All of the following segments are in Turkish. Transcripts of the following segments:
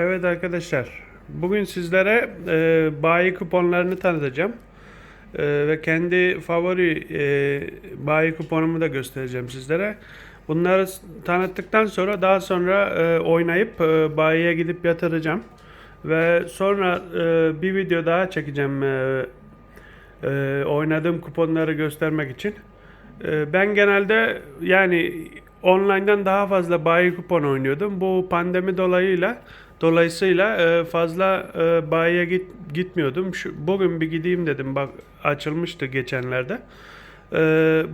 Evet arkadaşlar, bugün sizlere e, bayi kuponlarını tanıtacağım. E, ve kendi favori e, bayi kuponumu da göstereceğim sizlere. Bunları tanıttıktan sonra daha sonra e, oynayıp e, bayiye gidip yatıracağım. Ve sonra e, bir video daha çekeceğim e, e, oynadığım kuponları göstermek için. E, ben genelde yani online'dan daha fazla bayi kupon oynuyordum. Bu pandemi dolayıyla dolayısıyla e, fazla e, bayiye git, gitmiyordum. Şu, bugün bir gideyim dedim. Bak açılmıştı geçenlerde. E,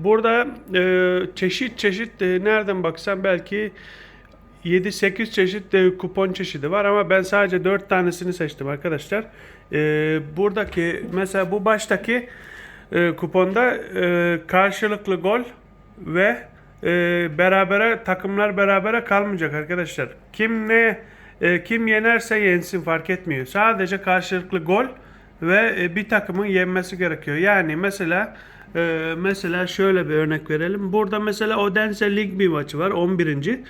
burada e, çeşit çeşit nereden baksan belki 7-8 çeşit de kupon çeşidi var ama ben sadece 4 tanesini seçtim arkadaşlar. Buradaki mesela bu baştaki kuponda karşılıklı gol ve berabere takımlar berabere kalmayacak arkadaşlar. Kim ne e, kim yenerse yensin fark etmiyor. Sadece karşılıklı gol ve e, bir takımın yenmesi gerekiyor. Yani mesela ee, mesela şöyle bir örnek verelim. Burada mesela Odense Lig bir maçı var 11.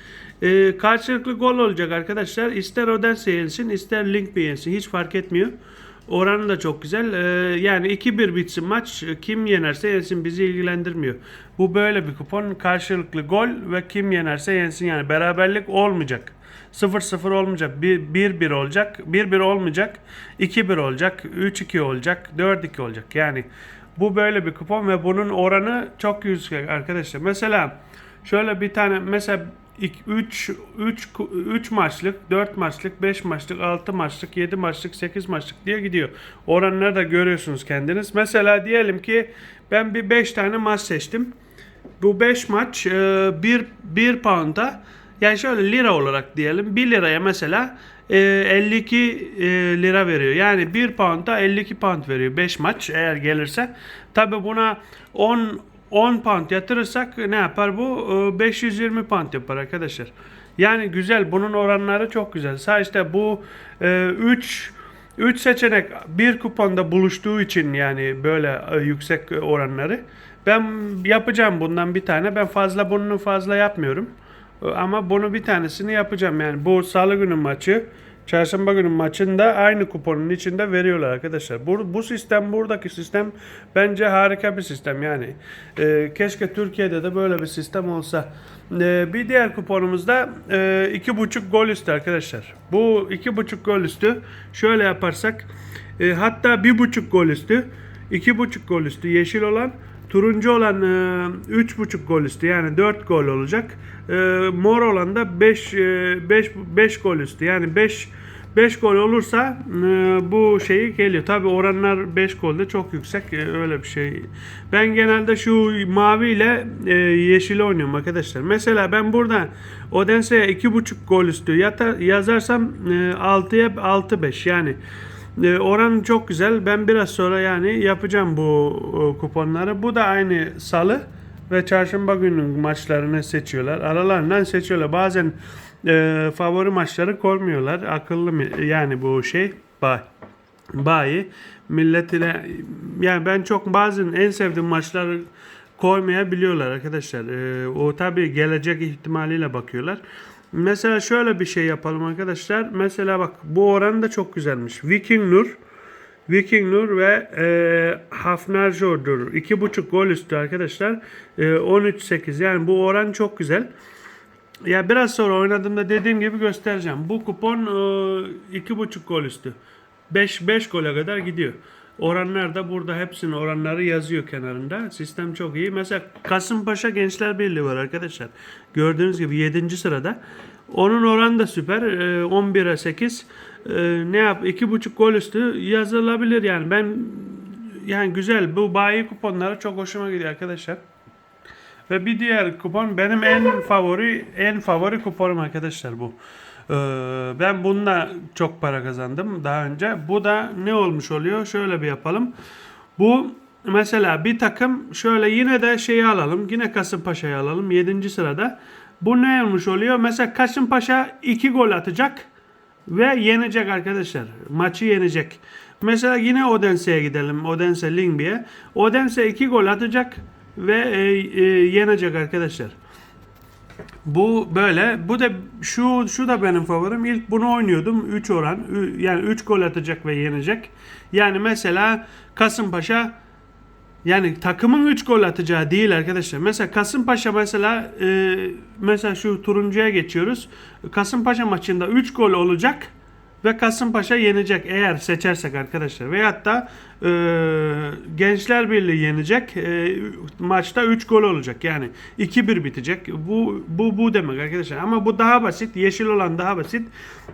Ee, karşılıklı gol olacak arkadaşlar. İster Odense yensin ister Lig bir yensin. Hiç fark etmiyor. Oranı da çok güzel. Ee, yani 2-1 bitsin maç. Kim yenerse yensin bizi ilgilendirmiyor. Bu böyle bir kupon. Karşılıklı gol ve kim yenerse yensin. Yani beraberlik olmayacak. 0-0 olmayacak. 1-1 olacak. 1-1 olmayacak. 2-1 olacak. 3-2 olacak. 4-2 olacak. Yani bu böyle bir kupon ve bunun oranı çok yüksek arkadaşlar. Mesela şöyle bir tane mesela 3 3 3 maçlık, 4 maçlık, 5 maçlık, 6 maçlık, 7 maçlık, 8 maçlık diye gidiyor. Oranları da görüyorsunuz kendiniz. Mesela diyelim ki ben bir 5 tane maç seçtim. Bu 5 maç 1 1 pound'a yani şöyle lira olarak diyelim 1 liraya mesela e, 52 e, lira veriyor. Yani 1 pound'a 52 pound veriyor 5 maç eğer gelirse. Tabi buna 10 10 pound yatırırsak ne yapar bu? E, 520 pound yapar arkadaşlar. Yani güzel bunun oranları çok güzel. Sadece bu 3 3 seçenek bir kuponda buluştuğu için yani böyle e, yüksek oranları. Ben yapacağım bundan bir tane. Ben fazla bunu fazla yapmıyorum. Ama bunu bir tanesini yapacağım. Yani bu salı günü maçı, çarşamba günü maçında aynı kuponun içinde veriyorlar arkadaşlar. Bu, bu sistem, buradaki sistem bence harika bir sistem yani. E, keşke Türkiye'de de böyle bir sistem olsa. E, bir diğer kuponumuzda e, iki buçuk gol üstü arkadaşlar. Bu iki buçuk gol üstü şöyle yaparsak e, hatta bir buçuk gol üstü iki buçuk gol üstü yeşil olan Turuncu olan e, üç buçuk gol üstü yani 4 gol olacak. E, mor olan da 5 5 5 gol üstü. Yani 5 5 gol olursa e, bu şeyi geliyor. Tabi oranlar 5 golde çok yüksek. e, öyle bir şey. Ben genelde şu mavi ile e, yeşili oynuyorum arkadaşlar. Mesela ben burada Odense'ye 2.5 gol üstü yata, yazarsam e, 6'ya 6-5 yani e, oran çok güzel. Ben biraz sonra yani yapacağım bu e, kuponları. Bu da aynı salı ve çarşamba günü maçlarını seçiyorlar. Aralarından seçiyorlar. Bazen e, favori maçları koymuyorlar. Akıllı? Yani bu şey bay. Bayi millet ile yani ben çok bazen en sevdiğim maçları koymayabiliyorlar arkadaşlar. E, o tabi gelecek ihtimaliyle bakıyorlar. Mesela şöyle bir şey yapalım arkadaşlar. Mesela bak bu oran da çok güzelmiş. Viking Nur Viking Nur ve e, Hafnar Jordur. 2.5 gol üstü arkadaşlar. E, 13-8 yani bu oran çok güzel. Ya biraz sonra oynadığımda dediğim gibi göstereceğim. Bu kupon e, 2.5 gol üstü. 5 5 gole kadar gidiyor. Oranlar da burada hepsinin oranları yazıyor kenarında. Sistem çok iyi. Mesela Kasımpaşa Gençler Birliği var arkadaşlar. Gördüğünüz gibi 7. sırada. Onun oranı da süper. E, 11'e 8. E, ne yap? 2.5 gol üstü yazılabilir yani. Ben yani güzel. Bu bayi kuponları çok hoşuma gidiyor arkadaşlar. Ve bir diğer kupon benim en favori en favori kuponum arkadaşlar bu. Ee, ben bununla çok para kazandım daha önce. Bu da ne olmuş oluyor? Şöyle bir yapalım. Bu mesela bir takım şöyle yine de şeyi alalım. Yine Kasımpaşa'yı alalım 7. sırada. Bu ne olmuş oluyor? Mesela Kasımpaşa 2 gol atacak ve yenecek arkadaşlar. Maçı yenecek. Mesela yine Odense'ye gidelim. Odense Lingby'e. Odense 2 gol atacak ve e, e, yenecek arkadaşlar. Bu böyle. Bu da şu şu da benim favorim. İlk bunu oynuyordum. 3 oran. Yani 3 gol atacak ve yenecek. Yani mesela Kasımpaşa yani takımın 3 gol atacağı değil arkadaşlar. Mesela Kasımpaşa mesela e, mesela şu turuncuya geçiyoruz. Kasımpaşa maçında 3 gol olacak ve Kasımpaşa yenecek eğer seçersek arkadaşlar. Veyahut da e, Gençler Birliği yenecek. E, maçta 3 gol olacak. Yani 2-1 bitecek. Bu bu bu demek arkadaşlar. Ama bu daha basit. Yeşil olan daha basit.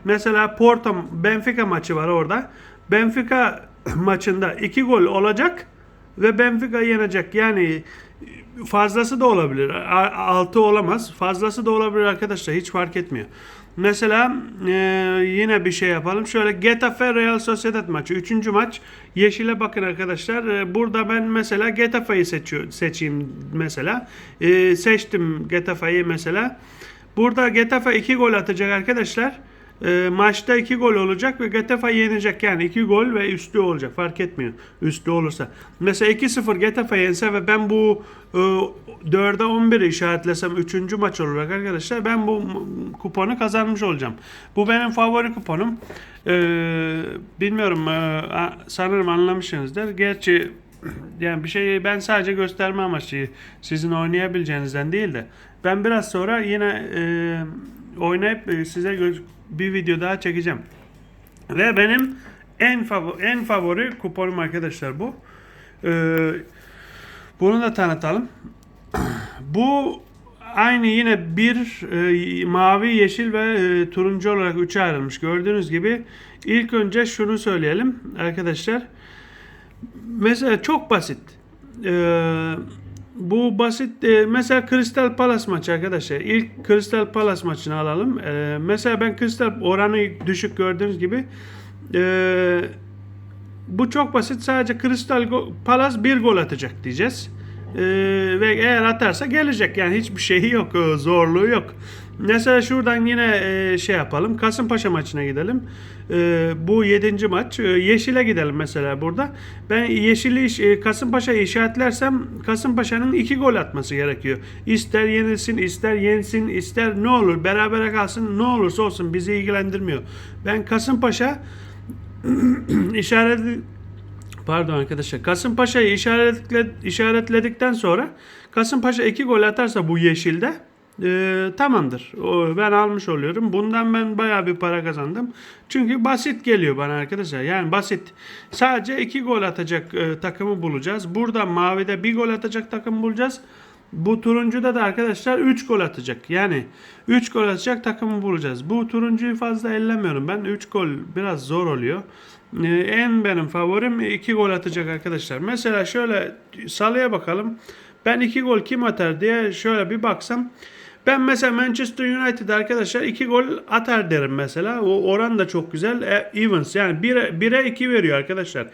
Mesela Porto Benfica maçı var orada. Benfica maçında 2 gol olacak ve Benfica yenecek. Yani fazlası da olabilir. 6 olamaz. Fazlası da olabilir arkadaşlar. Hiç fark etmiyor. Mesela e, yine bir şey yapalım. Şöyle Getafe Real Sociedad maçı. Üçüncü maç. Yeşile bakın arkadaşlar. E, burada ben mesela Getafe'yi seçeyim mesela. E, seçtim Getafe'yi mesela. Burada Getafe 2 gol atacak arkadaşlar. E, maçta 2 gol olacak ve Getafe yenecek. Yani 2 gol ve üstü olacak. Fark etmiyor. Üstü olursa. Mesela 2-0 Getafe yense ve ben bu e, 4'e 11'i işaretlesem 3. maç olarak arkadaşlar ben bu kuponu kazanmış olacağım. Bu benim favori kuponum. E, bilmiyorum e, sanırım anlamışsınızdır. Gerçi yani bir şeyi ben sadece gösterme amaçlı sizin oynayabileceğinizden değil de ben biraz sonra yine e, oynayıp e, size gö- bir video daha çekeceğim. Ve benim en favori, en favori kuponum arkadaşlar bu. Ee, bunu da tanıtalım. Bu aynı yine bir e, mavi, yeşil ve e, turuncu olarak üçe ayrılmış. Gördüğünüz gibi ilk önce şunu söyleyelim arkadaşlar. Mesela çok basit. Ee, bu basit e, mesela Crystal Palace maçı arkadaşlar. İlk Crystal Palace maçını alalım. Ee, mesela ben Crystal oranı düşük gördüğünüz gibi ee, bu çok basit. Sadece Crystal Palace bir gol atacak diyeceğiz. Ee, ve eğer atarsa gelecek. Yani hiçbir şeyi yok. e, Zorluğu yok. Mesela şuradan yine e, şey yapalım. Kasımpaşa maçına gidelim. Ee, bu 7. maç. Yeşil'e gidelim mesela burada. Ben Yeşil'i iş- e, Kasımpaşa'yı işaretlersem Kasımpaşa'nın 2 gol atması gerekiyor. İster yenilsin, ister yensin, ister ne olur berabere kalsın ne olursa olsun bizi ilgilendirmiyor. Ben Kasımpaşa işaret Pardon arkadaşlar. Kasımpaşa'yı işaretle, işaretledikten sonra Kasımpaşa 2 gol atarsa bu yeşilde e, tamamdır. O, ben almış oluyorum. Bundan ben bayağı bir para kazandım. Çünkü basit geliyor bana arkadaşlar. Yani basit. Sadece 2 gol atacak e, takımı bulacağız. Burada mavide 1 gol atacak takım bulacağız. Bu turuncuda da arkadaşlar 3 gol atacak. Yani 3 gol atacak takımı bulacağız. Bu turuncuyu fazla ellemiyorum. Ben 3 gol biraz zor oluyor. Ee, en benim favorim 2 gol atacak arkadaşlar. Mesela şöyle salıya bakalım. Ben 2 gol kim atar diye şöyle bir baksam. Ben mesela Manchester United arkadaşlar 2 gol atar derim mesela. O oran da çok güzel. E, Evans yani 1'e 1'e 2 veriyor arkadaşlar.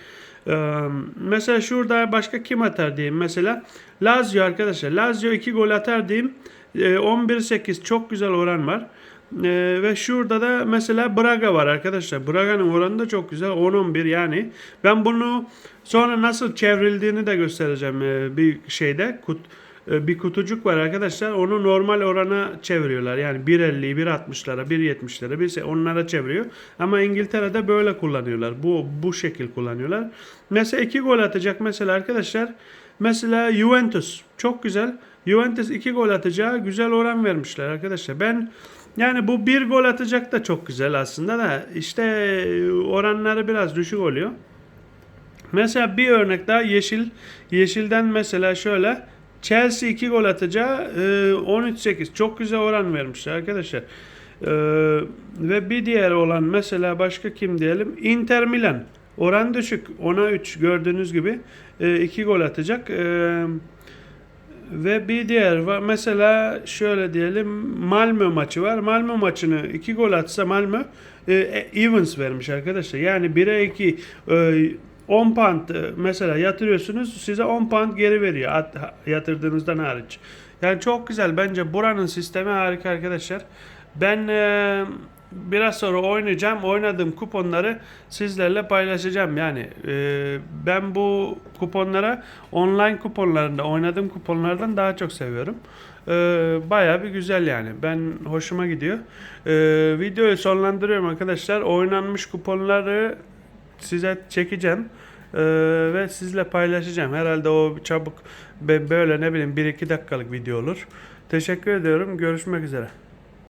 Mesela şurada başka kim atar diyeyim mesela. Lazio arkadaşlar. Lazio 2 gol atar diyeyim. Ee, 11-8 çok güzel oran var. Ve şurada da mesela Braga var arkadaşlar. Braga'nın oranı da çok güzel. 10-11 yani. Ben bunu sonra nasıl çevrildiğini de göstereceğim bir şeyde. Kut, bir kutucuk var arkadaşlar. Onu normal orana çeviriyorlar. Yani 1.50'yi 1.60'lara, 1.70'lere, bir onlara çeviriyor. Ama İngiltere'de böyle kullanıyorlar. Bu bu şekil kullanıyorlar. Mesela 2 gol atacak mesela arkadaşlar. Mesela Juventus çok güzel. Juventus 2 gol atacağı güzel oran vermişler arkadaşlar. Ben yani bu bir gol atacak da çok güzel aslında da işte oranları biraz düşük oluyor. Mesela bir örnek daha yeşil. Yeşilden mesela şöyle Chelsea 2 gol atacağı e, 13-8. Çok güzel oran vermişler arkadaşlar. E, ve bir diğer olan mesela başka kim diyelim? Inter Milan. Oran düşük. 10'a 3 gördüğünüz gibi 2 gol atacak. E, ve bir diğer var. Mesela şöyle diyelim Malmö maçı var. Malmö maçını 2 gol atsa Malmö e, Evans vermiş arkadaşlar. Yani 1'e 2 e, 10 pound e, mesela yatırıyorsunuz size 10 pound geri veriyor at, yatırdığınızdan hariç. Yani çok güzel bence buranın sistemi harika arkadaşlar. Ben e, biraz sonra oynayacağım. Oynadığım kuponları sizlerle paylaşacağım. Yani e, ben bu kuponlara online kuponlarında oynadığım kuponlardan daha çok seviyorum. e, baya bir güzel yani. Ben hoşuma gidiyor. E, videoyu sonlandırıyorum arkadaşlar. Oynanmış kuponları size çekeceğim. E, ve sizle paylaşacağım. Herhalde o çabuk böyle ne bileyim 1-2 dakikalık video olur. Teşekkür ediyorum. Görüşmek üzere.